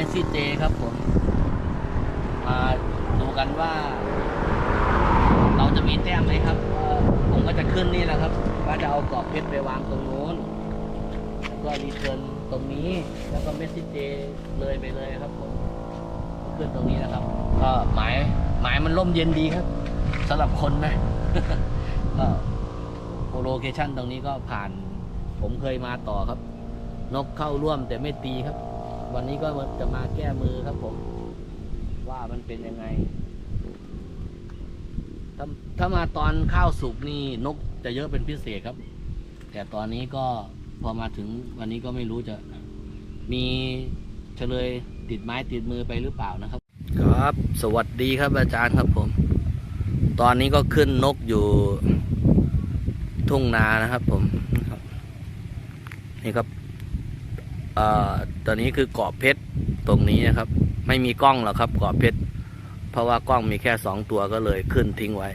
มสซี่เจครับผม มาดูกันว่า เราจะมีแต้มไหมครับเอ่อผมก็จะขึ้นนี่แหละครับ ว่าจะเอากรอบเพชรไปวางตรงนู้น แล้วก็รีเทิร์นตรงนี้ แล้วก็เมสซี่เจเลยไปเลยครับผม ขึ้นตรงนี้นะครับ ก็หมายหมายมันร่มเย็นดีครับสำหรับคนนะก็โลเคชั่นตรงนี้ก็ผ่าน ผมเคยมาต่อครับ นกเข้าร่วมแต่ไม่ตีครับ วันนี้ก็จะมาแก้มือครับผม ว่ามันเป็นยังไง ถ้าถ้ามาตอนข้าวสุกนี่นกจะเยอะเป็นพิเศษครับ แต่ตอนนี้ก็พอมาถึงวันนี้ก็ไม่รู้จะมีเฉลยติดไม้ติดมือไปหรือเปล่านะครับ ครับ สวัสดีครับอาจารย์ครับผม ตอนนี้ก็ขึ้นนกอยู่ทุ่งนานะครับผมนี่ครับ อ่อตอนนี้คือกรอบเพชรตรงนี้นะครับ ไม่มีกล้องหรอกครับกรอบเพชรเพราะว่ากล้องมีแค่สองตัวก็เลยขึ้นทิ้งไว้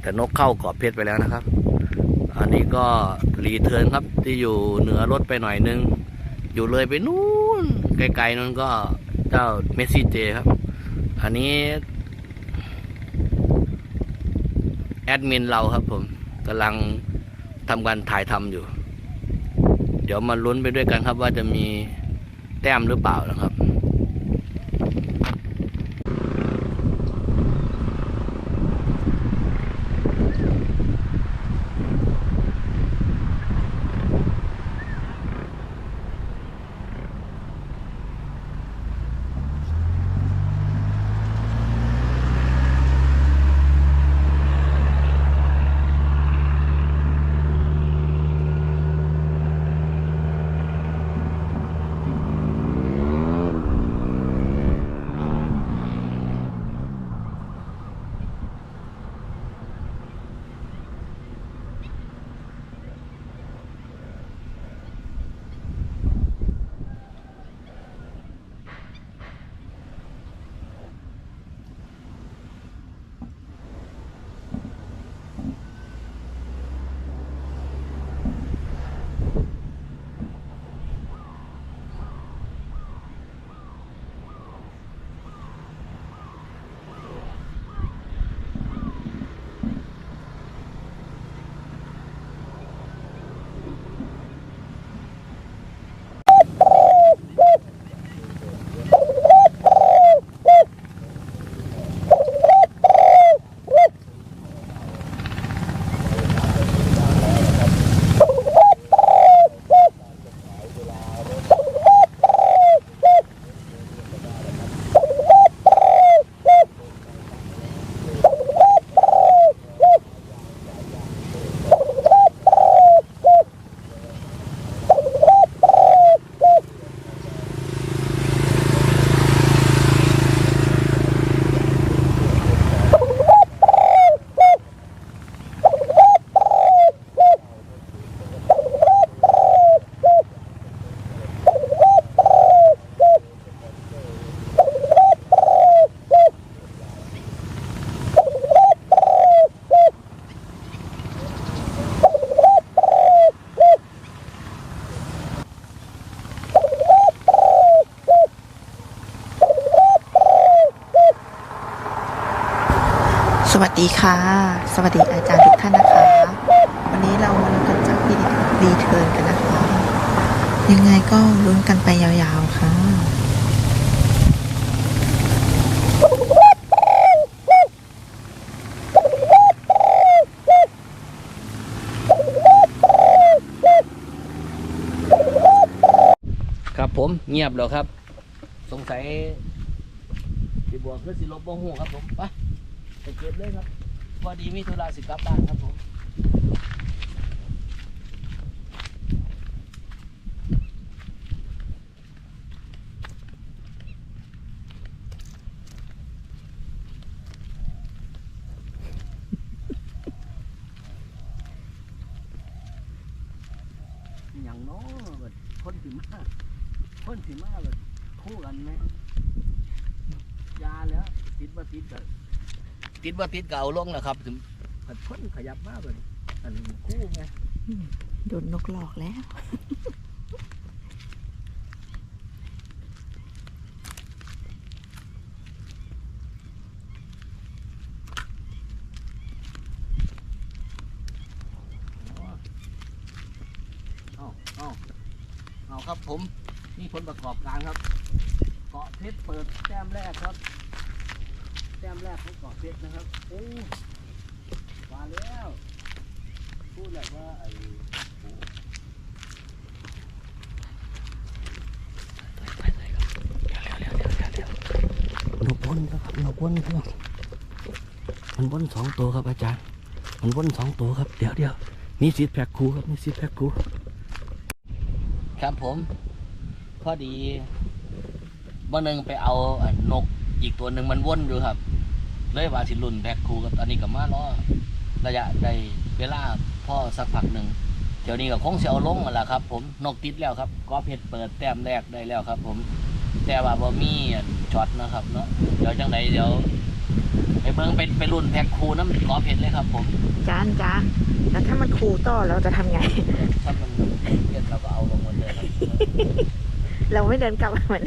แต่นกเข้ากรอบเพชรไปแล้วนะครับ อันนี้ก็รีเทิร์นครับที่อยู่เหนือรถไปหน่อยนึง อยู่เลยไปนู้นไกลๆนั้นก็เจ้าเมสซี่เจครับ อันนี้แอดมินเราครับผมกำลังทำการถ่ายทำอยู่ ดี๋ยวมาลุ้นไปด้วยกันครับว่าจะมีแต้มหรือเปล่านะครับ วัสดีค่ะ สวัสดีอาจารย์ทุกท่านนะคะ วันนี้เรามาลุ้นกันจากพี่รีเทิร์นกันนะคะ ยังไงก็ลุ้นกันไปยาวๆค่ะครับผมเงียบแล้วครับ สงสัยสิบวกคือสิลบบ่หูครับผมไป เก็บเลยครับพอดีมีธุระสิกลับบ้านครับผมอย่างน้อแบบคนสิมาคนสิมาแบบคู่กันไหมยาแล้วติดบ่ติดก็ ติดว่าติดเก่าลงนะครับถึงพิ่นขยับมากเลยอันคู่ไงโดนนกหลอกแล้ว เอาเอาเอาครับผม นี่คนประกอบการครับ เกาะเทปเปิดแต้มแรกครับำแรกของเกาะเพชรนะครับโอ้มาแล้ว พูดแบบว่าไอ้นกวนครับนกวนเพื่อนมันวนสองตัวครับอาจารย์ มันวนสองตัวครับ เดี๋ยวเดี๋ยวมีสีแพ็คคูครับมีสีแพ็คคูครับผม พอดีวันหนึ่งไปเอานกอีกตัวหนึ่งมันว่นอยู่ครับ เลยว่าสิรุ่นแบกครูกับอันนี้กับมาเนาะระยะใดเวลาพ่อสักพักหนึ่งเดี๋ยวนี้ก็คงเสียวลงแล้วครับ ผมนกติดแล้วครับก็เพ็ดเปิดแต้มแรกได้แล้วครับ ผม แต่ว่าบ่มีช็อตนะครับเนาะเดี๋ยวจังไดเดี๋ยวไปเบิ้งเป็นไปรุ่นแพ็คคูน้ำก็เพ็ดเลยครับ ผมจานจ้าแล้วถ้ามันครูต่อเราจะทำไงถ้ามันเพี้นเราก็เอาลงหมดเลยครับเราไม่เดินกลับเหมือน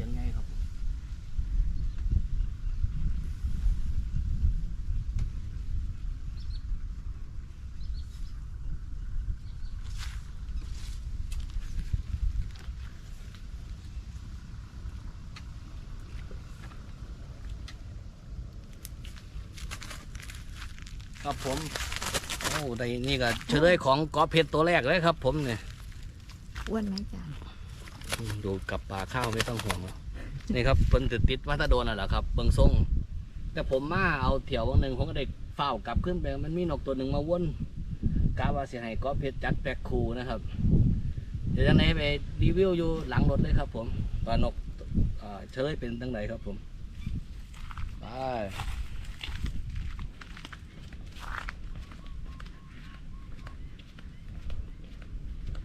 สียงไงครับครับผมโอ้ในนี่ก็เฉลยของกอเพชรตัวแรกเลยครับ ผมเนี่ยอ้วนไหมจ๊ะ ดูกกับปลาข้าวไม่ต้องห่วงนี่ครับเพิ่นติดติดวัตโดนน่ะเหรอครับเบิงทรงแต่ผมมาเอาเถียววันหนึ่งผมก็ได้เฝ้ากลับขึ้นไปมันมีนกตัวหนึ่งมาว่นกาวาเสียหายก็เพชรจัดแปลกคูนะครับเดี๋ยวจะไหนไปรีวิวอยู่หลังรถเลยครับ ผมปลานกเชยเป็นตั้งไหนครับผมไป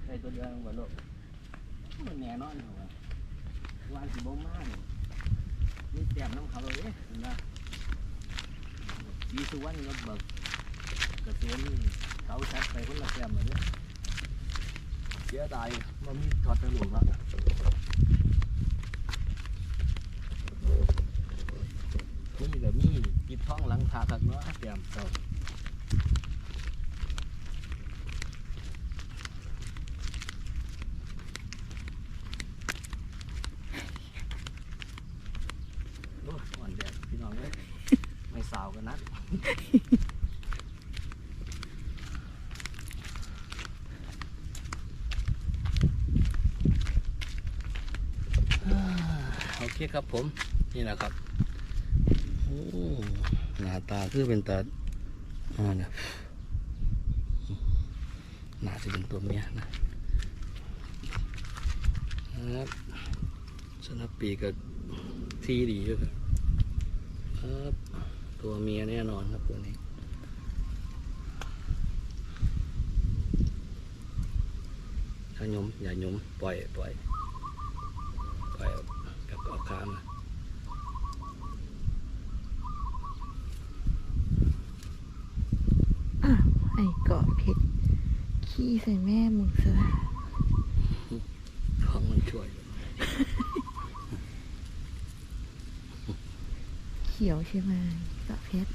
ไอ้ตัวเดียวกันหมดโลก มันแน่นอนเหรอวานสิบมากนี่แต้มน้ำเขาเลยเห็นไหมยีสุวรรณรถเบิกกระสุนเขาชัดไปคนละแต้มเลยเสียดายมันมีช็อตตะหลวมละนี่แต่มีจิดท้องหลังคาขัดเนาะแต้มเก่า ครับผมนี่นะครับโอ้หน้าตาคือเป็นตาอ่อนหน้าจะเป็นตัวเมียนะครับสนับปีกับทีดีด้วยครับตัวเมียแน่นอนครับตัวนี้ถ้ายมอย่ายมปล่อยปล่อย ขามาอ้าวไอ้เกาะเพชรขี้ใส่แม่มึงเสือท้องมันช่วย เขียวใช่ไหมเกาะเพชร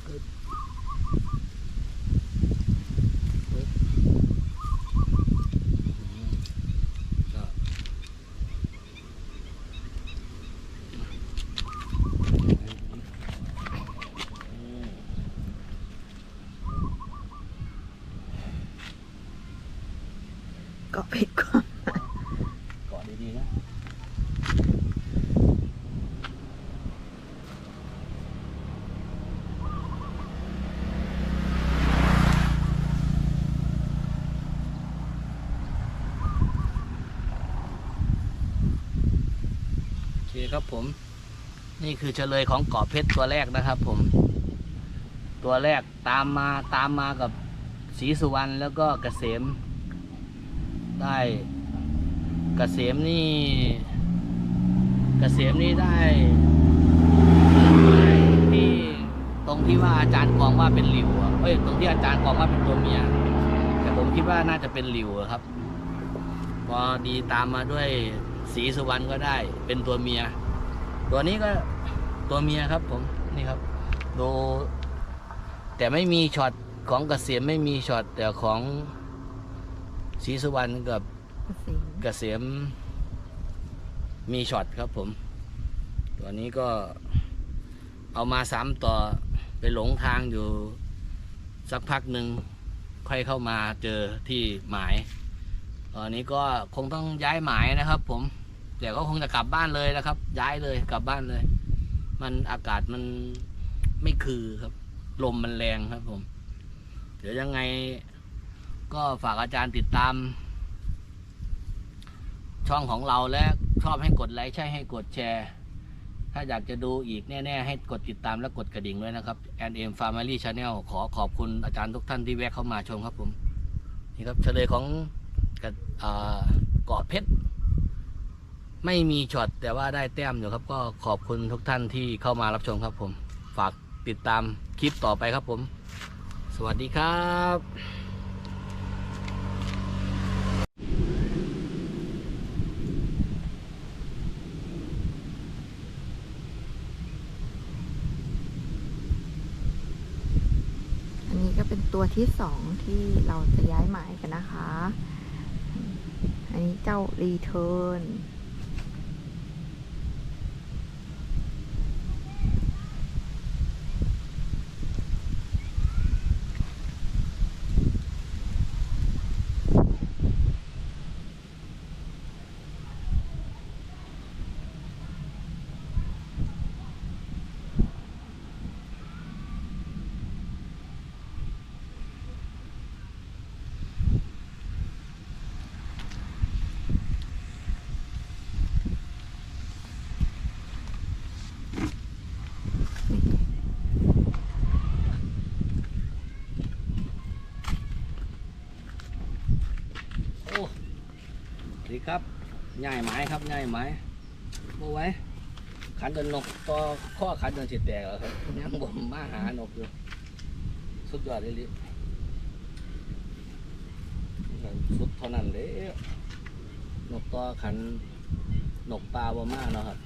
กาะเพชรก่อนเกาะดีๆนะโอเคครับผม นี่คือเฉลยของเกาะเพชรตัวแรกนะครับผม ตัวแรกตามมาตามมากับศรีสุวรรณแล้วก็เกษม ได้กเกษมนี่กเกษมนี่ได้ที่ตรงที่ว่าอาจารย์กองว่าเป็นหลิวเอ้ยตรงที่อาจารย์กองว่าเป็นตัวเมียแต่ผมคิดว่าน่าจะเป็นหลิวครับ พอดีตามมาด้วยศรีสุวรรณก็ได้ เป็นตัวเมีย ตัวนี้ก็ตัวเมียครับ ผมนี่ครับดูแต่ไม่มีช็อตของกเกษมไม่มีช็อตแต่ของ ศรีสุวรรณกับเกษมเกษมมีช็อตครับผม ตัวนี้ก็เอามาซ้ำต่อไปหลงทางอยู่สักพักหนึ่งค่อยเข้ามาเจอที่หมาย ตอนนี้ก็คงต้องย้ายหมายนะครับ ผมเดี๋ยวก็คงจะกลับบ้านเลยนะครับ ย้ายเลยกลับบ้านเลย มันอากาศมันไม่คือครับ ลมมันแรงครับผม เดี๋ยวยังไง ก็ฝากอาจารย์ติดตาม ช่องของเราและชอบให้กดไลค์ใช่ให้กดแชร์ ถ้าอยากจะดูอีกแน่ ๆ ให้กดติดตามและกดกระดิ่งด้วยนะครับ N M Family Channel ขอขอบคุณอาจารย์ทุกท่านที่แวะเข้ามาชมครับผม นี่ครับเฉลยของเกาะเพชรไม่มีช็อตแต่ว่าได้แต้มอยู่ครับ ก็ขอบคุณทุกท่านที่เข้ามารับชมครับผม ฝากติดตามคลิปต่อไปครับผม สวัสดีครับ อันนี้ก็เป็น ตัวที่สองที่เราจะย้ายหมายกันนะคะ อันนี้เจ้ารีเทิร์น ครับง่ายไม้ครับง่ายไม้โอ้ไว้ขันเดินนกต่อข้อขันเดินสิแตกแล้วครับยังบ่มมาหานกอยู่สุดยอดเลยลิสุดเท่านั้นเลยนกต่อขันนกปลาบ่มาเนาะครับ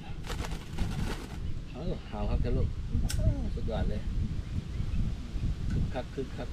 เออเอาครับเจ้าลูกสุดยอดเลยคึกคักคึกคัก